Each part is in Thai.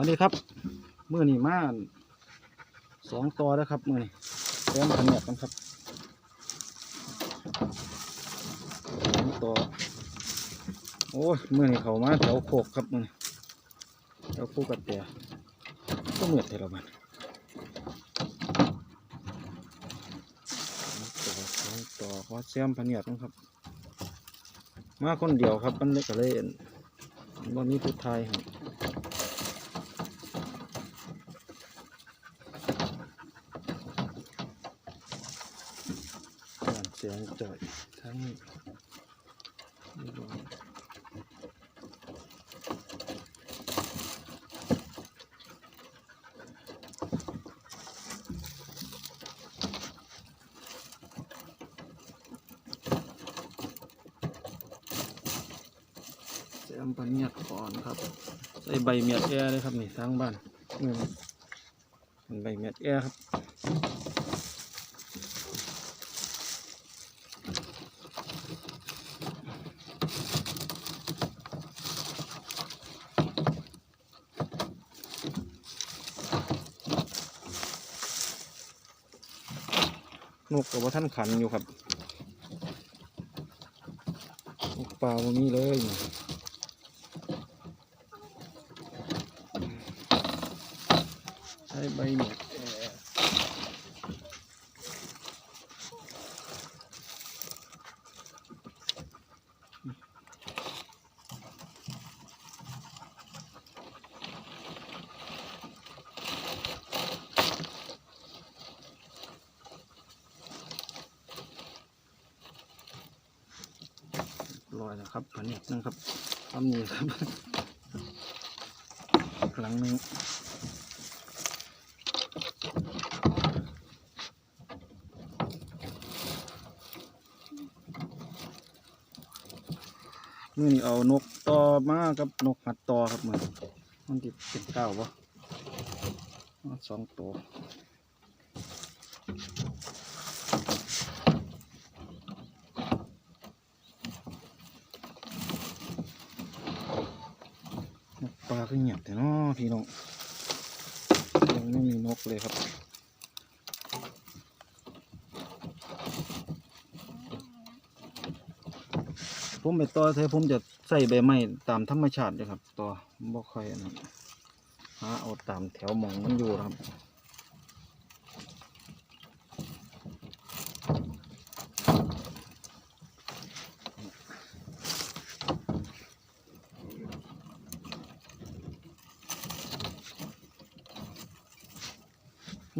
มาดีครับมือนี่มาสองตัวแล้วครับมือนี่แต้มขนาดกันครับสองตัวโอ้ยมือนี่เขามาแถวโคกครับมือนี่แถวโคกกับแต่ก็เหมือดเท่ามันสอตัวสองตัวขอแซมพะเนียดนะครับ มาคนเดียวครับมันเลยก็เลยว่ามีผู้ไทยครับ การ เสียงจ่อยทั้งนี้ดูเปันเมียดก่อนครับ ใส่ใบเมียดแอร์เลยครับนี่ทางบ้านนี่มันใบเมียดแอร์ครับ นกกับว่าท่านขันอยู่ครับปลาวันนี้เลยใช้ใบหน็บ ลอยนะครับผันเน็บนะครับทำนี่ครับหลังหนึงมื่อนี้เอานกต่อมากับนกหัดต่อครับเหมือนมันติเป็นเก้าวะสองตัวาขึ้นเงียบแต่นาะพี่น้องยังไม่มีนกเลยครับผมไปต่อเทผมจะใส่ใบไม้ตามธรรมชาติเลยครับ ต่อบ่ค่อยนะฮะเอาตามแถวมองมันอยู่ครับ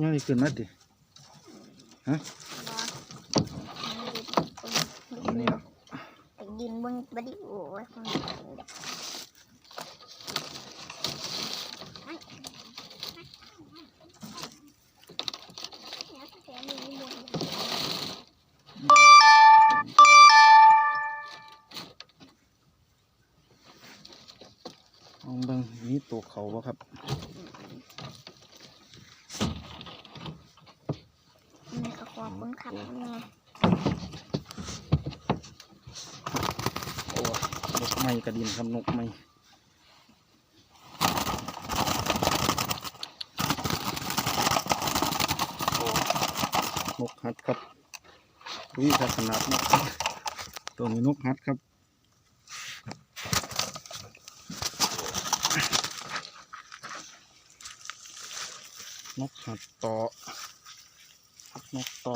ยังได้ขึ้นมาดิฮะอันนี้เหรอไปดินบนบไดิโอ้ยคนเลองเบิ่งมีตัวเขาบ่ครับ นี่ก็ความคนขับไงโอ้ยนกไม้กระดินครับนกไม้โอ้นกฮัดครับวิชาขนาดนกตัวนี้นกฮัดครับนกหัดต่อ นกต่อ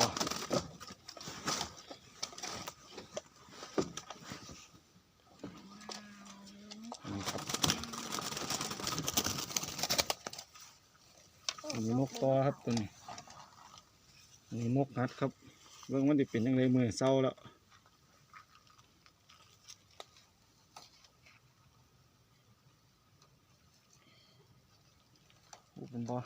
นี่นกต่อครับตัวนี้อันนี้นกหัดครับเรื่องมันจะเป็นยังไงมือเศร้าแล้วเป็นบ่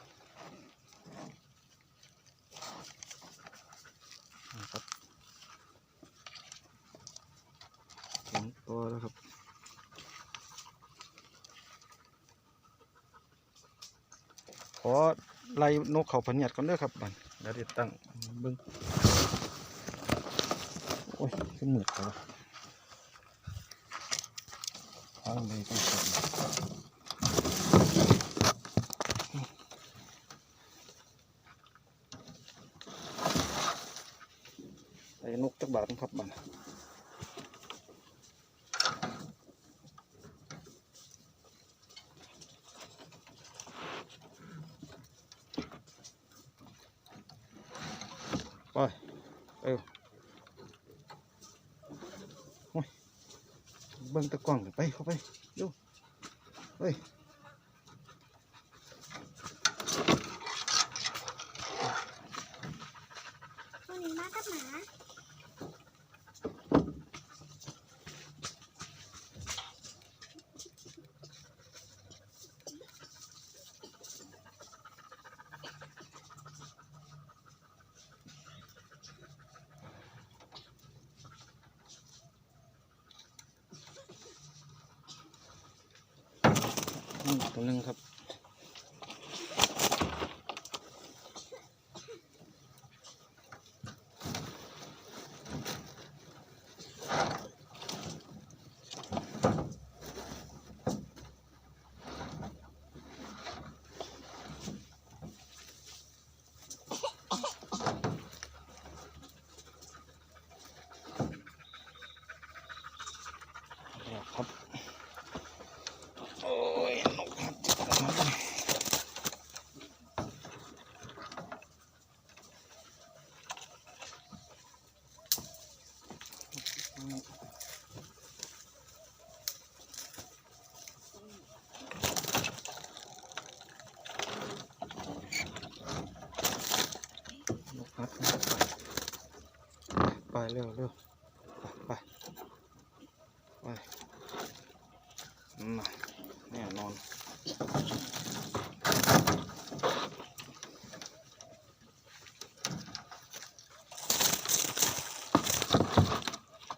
สองตัวแล้วครับขอไล่นกเขาผนหยดก่อนด้วยครับบันแล้วเดี๋ยวตั้งเบิ้งโอ้ยขึ้นหมืดแล้วทางเลยต้องไอ้นกจักบาทครับบัน เออโอ้ยเบิ่งตะกล้องไปเข้าไปเร็วเฮ้ยวันนี้มากับหมา นี่ ตัวหนึงครับ แล้วครับ โอ้ยนกครับจิกครับนกครับไป เร็วเร็วไปไปมาแน่นอน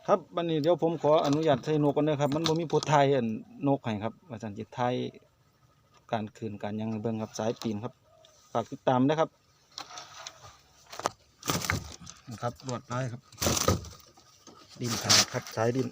ครับวันนี้เดี๋ยวผมขออนุญาตใช้นกกันนะครับ มันบ่มีผู้ไทยอันนกให้ครับอาจารย์จิตไทยการคืนการยังเบิ่งครับสายปีนครับฝากติดตามนะครับนะครับรวดลายครับ ดินทาครับสายดิน